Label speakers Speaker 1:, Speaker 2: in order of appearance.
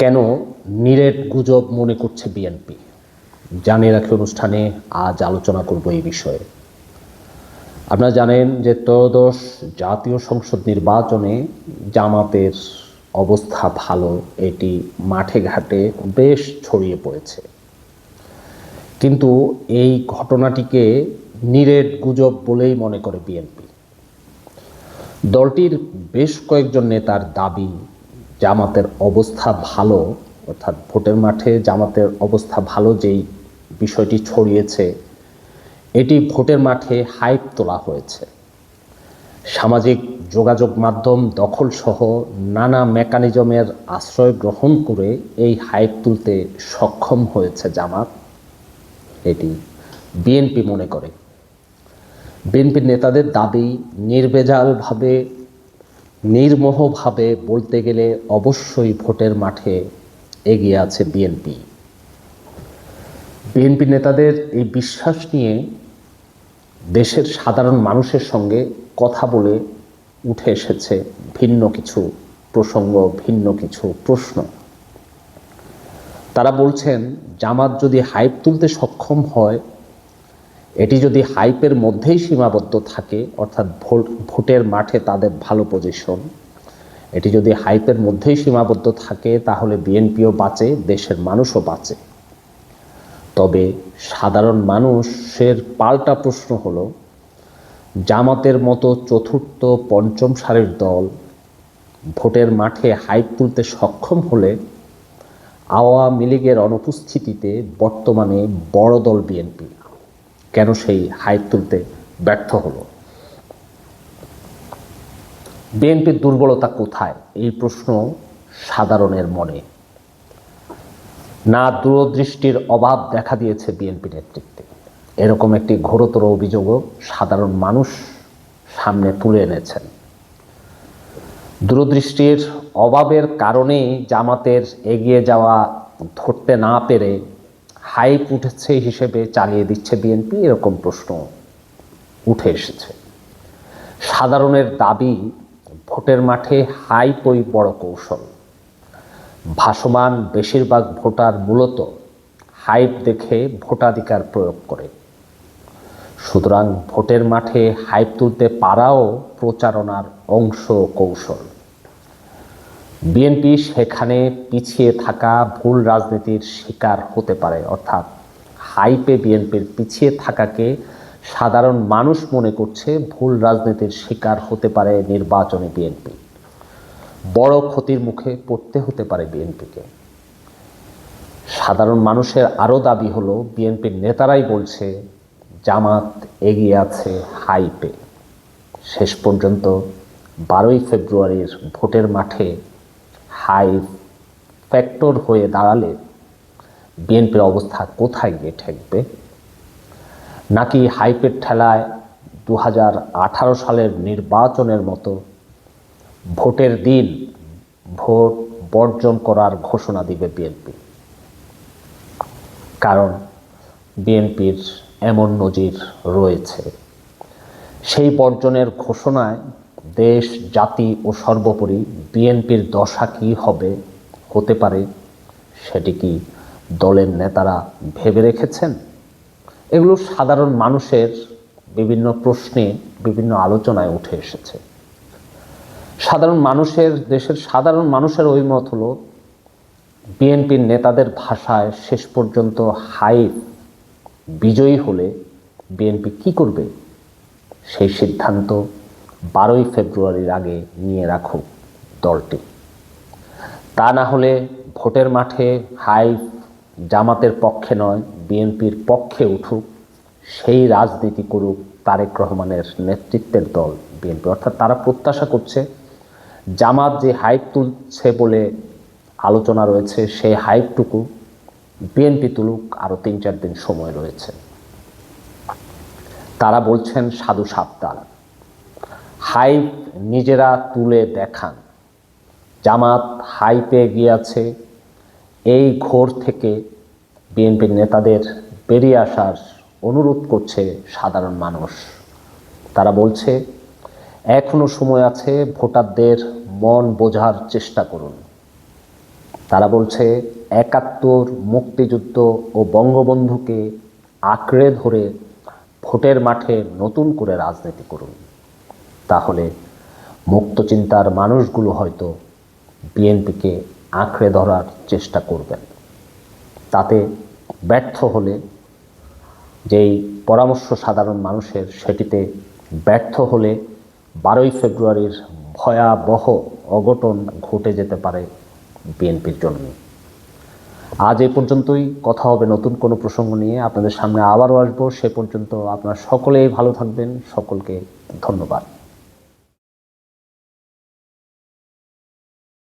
Speaker 1: কেন নিরেট গুজব মনে করছে বিএনপি জানিয়ে রাখি অনুষ্ঠানে আজ আলোচনা করব এই বিষয়ে। আপনারা জানেন যে ত্রয়োদশ জাতীয় সংসদ নির্বাচনে জামাতের অবস্থা ভালো, এটি মাঠে ঘাটে বেশ ছড়িয়ে পড়েছে। কিন্তু এই ঘটনাটিকে নিরেট গুজব বলেই মনে করে বিএনপি দলটির বেশ কয়েকজন নেতার দাবি জামাতের অবস্থা ভালো, অর্থাৎ ভোটের মাঠে জামাতের অবস্থা ভালো যেই বিষয়টি ছড়িয়েছে, এটি ভোটের মাঠে হাইপ তোলা হয়েছে। সামাজিক যোগাযোগ মাধ্যম দখলসহ নানা মেকানিজমের আশ্রয় গ্রহণ করে এই হাইপ তুলতে সক্ষম হয়েছে জামাত। এটি বিএনপি মনে করে। বিএনপির নেতাদের দাবি নির্বেজালভাবে নির্মোহভাবে বলতে গেলে অবশ্যই ভোটের মাঠে এগিয়ে আছে বিএনপি। বিএনপি নেতাদের এই বিশ্বাস নিয়ে দেশের সাধারণ মানুষের সঙ্গে কথা বলে উঠে এসেছে ভিন্ন কিছু প্রসঙ্গ, ভিন্ন কিছু প্রশ্ন। তারা বলছেন, জামাত যদি হাইপ তুলতে সক্ষম হয় এটি যদি হাইপের মধ্যেই সীমাবদ্ধ থাকে, অর্থাৎ ভোট, ভোটের মাঠে তাদের ভালো পজিশন এটি যদি হাইপের মধ্যেই সীমাবদ্ধ থাকে, তাহলে বিএনপিও বাঁচে, দেশের মানুষও বাঁচে। তবে সাধারণ মানুষের পাল্টা প্রশ্ন হলো, জামাতের মতো চতুর্থ, পঞ্চম সারির দল ভোটের মাঠে হাইপ তুলতে সক্ষম হলে আওয়ামী লীগের অনুপস্থিতিতে বর্তমানে বড় দল বিএনপি। কেন সেই হাইপ তুলতে ব্যর্থ হলো? বিএনপির দুর্বলতা কোথায়? এই প্রশ্ন সাধারণের মনে। না, দূরদৃষ্টির অভাব দেখা দিয়েছে বিএনপি নেতৃত্বে। এরকম একটি ঘোরতর অভিযোগও সাধারণ মানুষ সামনে তুলে এনেছেন। দূরদৃষ্টির অভাবের কারণেই জামাতের এগিয়ে যাওয়া ধরতে না পেরে হাইপ উঠেছে হিসেবে চালিয়ে দিচ্ছে বিএনপি, এরকম প্রশ্ন উঠে এসেছে। সাধারণের দাবি, ভোটের মাঠে হাইপই বড় কৌশল। ভাসমান বেশিরভাগ ভোটার মূলত হাইপ দেখে ভোটাধিকার প্রয়োগ করে। সুতরাং ভোটের মাঠে হাইপ তুলতে পারাও প্রচারণার অংশ কৌশল। বিএনপি সেখানে পিছিয়ে থাকা ভুল রাজনীতির শিকার হতে পারে, অর্থাৎ হাইপে বিএনপির পিছিয়ে থাকাকে সাধারণ মানুষ মনে করছে ভুল রাজনীতির শিকার হতে পারে নির্বাচনে বিএনপি। বড় ক্ষতির মুখে পড়তে হতে পারে বিএনপিকে। সাধারণ মানুষের আরও দাবি হলো বিএনপির নেতারাই বলছে, জামাত এগিয়ে আছে হাইপে। শেষ পর্যন্ত বারোই ফেব্রুয়ারির ভোটের মাঠে হাই ফ্যাক্টর হয়ে দাঁড়ালে বিএনপির অবস্থা কোথায় গিয়ে ঠেকবে? নাকি হাইপের ঠেলায় দু হাজার আঠারো সালের নির্বাচনের মতো ভোটের দিন ভোট বর্জন করার ঘোষণা দিবে বিএনপি? কারণ বিএনপির এমন নজির রয়েছে। সেই বর্জনের ঘোষণায় দেশ, জাতি ও সর্বোপরি বিএনপির দশা কী হবে, হতে পারে, সেটি কি দলের নেতারা ভেবে রেখেছেন? এগুলো সাধারণ মানুষের বিভিন্ন প্রশ্নে, বিভিন্ন আলোচনায় উঠে এসেছে। সাধারণ মানুষের, দেশের সাধারণ মানুষের অভিমত হলো, বিএনপির নেতাদের ভাষায় শেষ পর্যন্ত হাইপ বিজয়ী হলে বিএনপি কি করবে? সেই সিদ্ধান্ত বারোই ফেব্রুয়ারির আগে নিয়ে রাখুক দলটি। তা না হলে ভোটের মাঠে হাই জামাতের পক্ষে নয়, বিএনপির পক্ষে উঠুক, সেই রাজনীতি করুক তারেক রহমানের নেতৃত্বের দল বিএনপি। অর্থাৎ তারা প্রত্যাশা করছে জামাত যে হাইপ তুলছে বলে আলোচনা রয়েছে, সেই হাইপটুকু বিএনপি তুলুক আরও তিন চার দিন সময় রয়েছে। তারা বলছেন সাধু সাবধান। হাইপ নিজেরা তুলে দেখান। জামাত হাইপে গিয়েছে। এই ঘোর থেকে বিএনপির নেতাদের বেরিয়ে আসার অনুরোধ করছে সাধারণ মানুষ। তারা বলছে, এখনও সময় আছে ভোটারদের মন বোঝার চেষ্টা করুন। তারা বলছে, একাত্তর মুক্তিযুদ্ধ ও বঙ্গবন্ধুকে আঁকড়ে ধরে ভোটের মাঠে নতুন করে রাজনীতি করুন। তাহলে মুক্তচিন্তার মানুষগুলো হয়তো বিএনপিকে আঁকড়ে ধরার চেষ্টা করবেন। তাতে ব্যর্থ হলে যেই পরামর্শ সাধারণ মানুষের সেটিতে ব্যর্থ হলে বারোই ফেব্রুয়ারির ভয়াবহ অঘটন ঘটে যেতে পারে বিএনপির জন্য। আজ এ পর্যন্তই। কথা হবে নতুন কোনো প্রসঙ্গ নিয়ে। আপনাদের সামনে আবারও আসব। সে পর্যন্ত আপনারা সকলেই ভালো থাকবেন। সকলকে ধন্যবাদ।